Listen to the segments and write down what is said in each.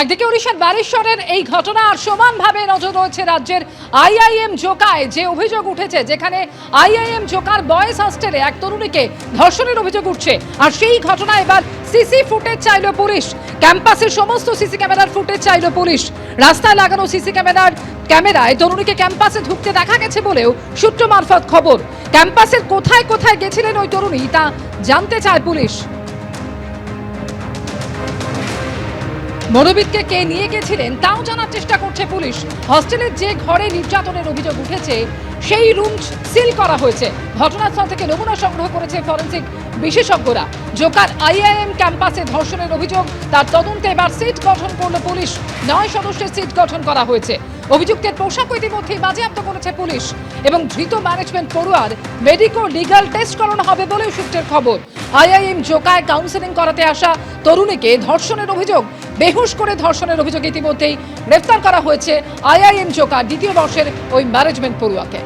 একদিকে উড়িষ্যার বালেশ্বরের এই ঘটনা আর সমানভাবে নজর রয়েছে রাজ্যের আইআইএম জোকায়, যে অভিযোগ উঠেছে যেখানে আইআইএম জোকার বয়েজ হস্টেলে এক তরুণীকে ধর্ষণের অভিযোগ উঠছে। আর সেই ঘটনা এবার সিসি ফুটেজ চাইল পুলিশ। ক্যাম্পাসের সমস্ত সিসি ক্যামেরার ফুটেজ চাইল পুলিশ। রাস্তায় লাগানো সিসি ক্যামেরার ক্যামেরায় তরুণীকে ক্যাম্পাসে ঢুকতে দেখা গেছে বলেও সূত্র মারফত খবর। ক্যাম্পাসের কোথায় কোথায় গেছিলেন ওই তরুণী তা জানতে চায় পুলিশ। মনোবিদকে কে নিয়ে গেছিলেন তাও জানার চেষ্টা করছে পুলিশ। হস্টেলের যে ঘরে নির্যাতনের অভিযোগ উঠেছে, সেই রুম সিল করা হয়েছে। ঘটনাস্থল থেকে নমুনা সংগ্রহ করেছে ফরেন্সিক বিশেষজ্ঞরা। জোকার আইআইএম ক্যাম্পাসে ধর্ষণের অভিযোগ, তার তদন্তে এবার সিট গঠন করল পুলিশ। নয় সদস্যের সিট গঠন করা হয়েছে। অভিযুক্তের পোশাক ইতিমধ্যেই বাজেয়াপ্ত করেছে পুলিশ এবং ধৃত ম্যানেজমেন্ট পড়ুয়ার মেডিকো লিগাল টেস্ট করানো হবে বলেও সূত্রের খবর। আইআইএম জোকায় কাউন্সেলিং করাতে আসা তরুণীকে ধর্ষণের অভিযোগ বেহুশ করে ধর্ষণের অভিযোগ ইতিমধ্যেই গ্রেফতার করা হয়েছে আইআইএম জোকা দ্বিতীয় বর্ষের ওই ম্যানেজমেন্ট পড়ুয়াকে।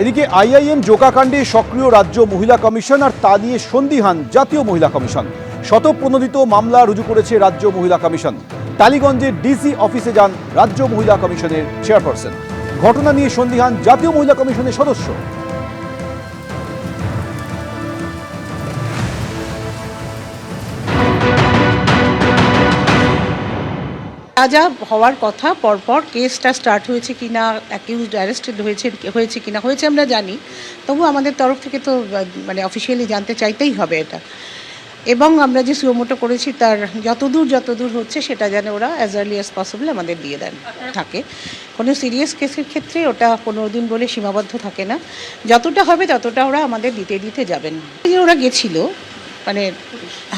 এদিকে আইআইএম জোকাকাণ্ডে সক্রিয় রাজ্য মহিলা কমিশন আর তা নিয়ে সন্দিহান জাতীয় মহিলা কমিশন। শতপ্রণোদিত মামলা রুজু করেছে রাজ্য মহিলা কমিশন। টালিগঞ্জের ডিসি অফিসে যান রাজ্য মহিলা কমিশনের চেয়ারপারসন। ঘটনা নিয়ে সন্দিহান জাতীয় মহিলা কমিশনের সদস্য। যা হওয়ার কথা পরপর কেসটা স্টার্ট হয়েছে কি না অ্যাকিউজড অ্যারেস্টেড হয়েছে হয়েছে কি না হয়েছে আমরা জানি। তবু আমাদের তরফ থেকে তো মানে অফিসিয়ালি জানতে চাইতেই হবে এটা। এবং আমরা যে সুমোটো করেছি তার যতদূর যতদূর হচ্ছে সেটা যেন ওরা অ্যাজ আর্লি অ্যাজ পসিবল আমাদের দিয়ে দেন, থাকে। কোনো সিরিয়াস কেসের ক্ষেত্রে ওটা কোনো দিন বলে সীমাবদ্ধ থাকে না। যতটা হবে ততটা ওরা আমাদের দিতে দিতে যাবেন। যে ওরা গেছিল মানে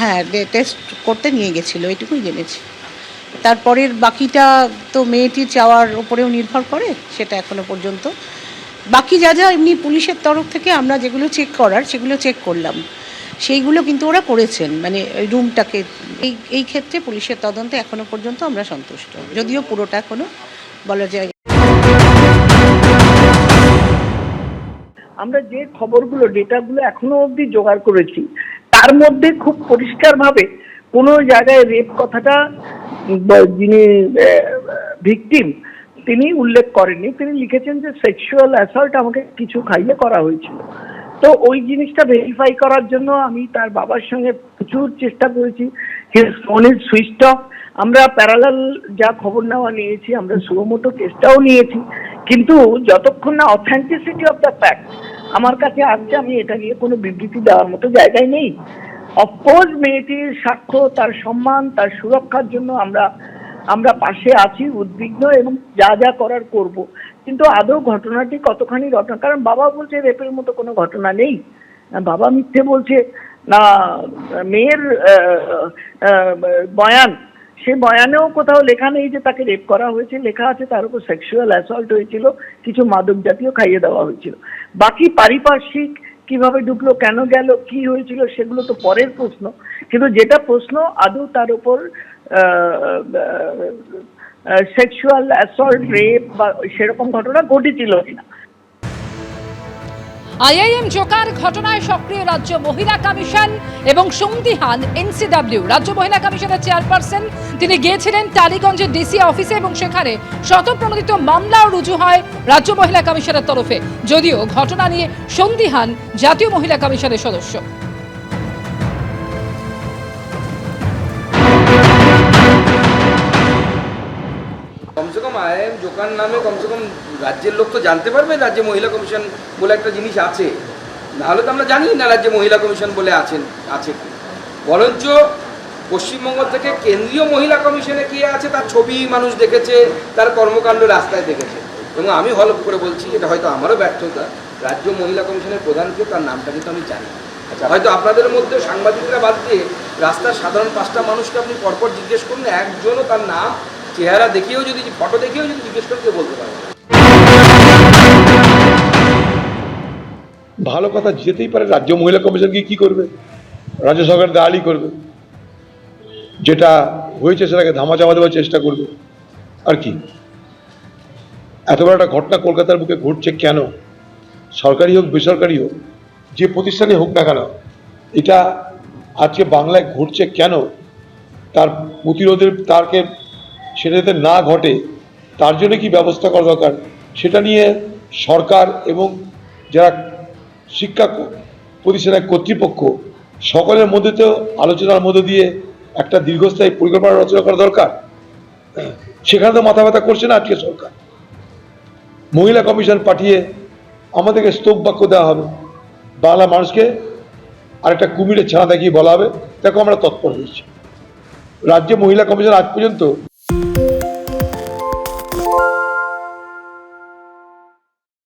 হ্যাঁ টেস্ট করতে নিয়ে গেছিল, এটুকুই জেনেছি। তারপরের বাকিটা তো মেয়েটি চাওয়ার উপরেও নির্ভর করে, সেটা এখনও পর্যন্ত। বাকি যা যা এমনি পুলিশের তরফ থেকে আমরা যেগুলো চেক করার, সেগুলো চেক করলাম। সেইগুলো কিন্তু ওরা করেছেন মানে রুমটাকে, এই এই ক্ষেত্রে পুলিশের তদন্তে এখনও পর্যন্ত আমরা সন্তুষ্ট। যদিও পুরোটা এখনও বলা যায় আমরা যে খবরগুলো, ডেটাগুলো এখনও অবধি জোগাড় করেছি, তার মধ্যে খুব পরিষ্কারভাবে কোনো জায়গায় রেপ কথাটা যিনি ভিকটিম, তিনি উল্লেখ করেননি। তিনি লিখেছেন যে সেক্সুয়াল অ্যাসল্ট আমাকে কিছু খাইয়ে করা হয়েছিল। তো ওই জিনিসটা ভেরিফাই করার জন্য আমি তার বাবার সঙ্গে প্রচুর চেষ্টা করেছি। His phone is switch off আমরা প্যারালাল যা খবর নেওয়া নিয়েছি, আমরা সুমোটো কেসটাও নিয়েছি। কিন্তু যতক্ষণ না অথেন্টিসিটি অফ দ্য ফ্যাক্ট আমার কাছে আসছে, আমি এটা নিয়ে কোনো বিবৃতি দেওয়ার মতো জায়গায় নেই। অফকোর্স মেয়েটির সাক্ষ্য, তার সম্মান, তার সুরক্ষার জন্য আমরা আমরা পাশে আছি, উদ্বিগ্ন এবং যা যা করার করব। কিন্তু আদৌ ঘটনাটি কতখানি ঘটনা? কারণ বাবা বলছে রেপের মতো কোনো ঘটনা নেই। বাবা মিথ্যে বলছে। না, মেয়ের বয়ান, সে বয়ানেও কোথাও লেখা নেই যে তাকে রেপ করা হয়েছে। লেখা আছে তার উপর সেক্সুয়াল অ্যাসল্ট হয়েছিল, কিছু মাদক জাতীয় খাইয়ে দেওয়া হয়েছিল। বাকি পারিপার্শ্বিক কীভাবে ঢুকলো, কেন গেল, কি হয়েছিল, সেগুলো তো পরের প্রশ্ন। কিন্তু যেটা প্রশ্ন, আদৌ তার উপর সেক্সুয়াল অ্যাসল্ট রেপ বা সেরকম ঘটনা ঘটেছিল কিনা। আইআইএম জোকার ঘটনায় সক্রিয় রাজ্য মহিলা কমিশন এবং সন্দিহান, এনসিডব্লিউ। রাজ্য মহিলা কমিশনের চেয়ারপারসন, তিনি গিয়েছিলেন টালিগঞ্জের ডিসি অফিসে এবং সেখানে শতপ্রণোদিত মামলাও রুজু হয় রাজ্য মহিলা কমিশনের তরফে। যদিও ঘটনা নিয়ে সন্দিহান জাতীয় মহিলা কমিশনের সদস্য। আইএম জোকার নামে কমসে কম রাজ্যের লোক তো জানতে পারবে রাজ্যে মহিলা কমিশন বলে একটা জিনিস আছে। নাহলে তো আমরা জানি না রাজ্যে মহিলা কমিশন বলে আছেন, আছে বরঞ্চ পশ্চিমবঙ্গ থেকে কেন্দ্রীয় মহিলা কমিশনে কি আছে তার ছবি মানুষ দেখেছে, তার কর্মকাণ্ড রাস্তায় দেখেছে। এবং আমি হলফ করে বলছি, এটা হয়তো আমারও ব্যর্থতা, রাজ্য মহিলা কমিশনের প্রধানকে তার নামটা কিন্তু আমি জানি আচ্ছা হয়তো আপনাদের মধ্যে সাংবাদিকরা বাদ দিয়ে রাস্তার সাধারণ পাঁচটা মানুষকে আপনি পরপর জিজ্ঞেস করুন, একজনও তার নাম চেহারা দেখিয়েও যদি, ফটো দেখিয়েও যদি জিজ্ঞেস করতে বলতে পারবে না। ভালো কথা যেতেই পারে, রাজ্য মহিলা কমিশন কি কি করবে? রাজ্য সরকার দাঁড়ি করবে। যেটা হয়েছে সেটাকে ধামা চাপা দেওয়ার চেষ্টা করবে। আর কি? এত বড় একটা ঘটনা কলকাতার বুকে ঘটছে কেন? সরকারি হোক, বেসরকারি হোক, যে প্রতিষ্ঠানে হোক না কেন, এটা আজকে বাংলায় ঘটছে কেন? তার প্রতিরোধের, তারকে সেটা যাতে না ঘটে, তার জন্য কি ব্যবস্থা করা দরকার? সেটা নিয়ে সরকার এবং যারা শিক্ষা প্রতিষ্ঠানের কর্তৃপক্ষ, সকলের মধ্যে তো আলোচনার মধ্যে দিয়ে একটা দীর্ঘস্থায়ী পরিকল্পনা রচনা করা দরকার। সেখানে তো মাথা ব্যথা করছে না আজকে সরকার। মহিলা কমিশন পাঠিয়ে আমাদেরকে স্তোক বাক্য দেওয়া হবে। বাংলা মানুষকে আরেকটা কুমিরের ছানা দেখিয়ে বলা হবে। দেখো আমরা তৎপর হয়েছি। রাজ্যে মহিলা কমিশন আজ পর্যন্ত Thank you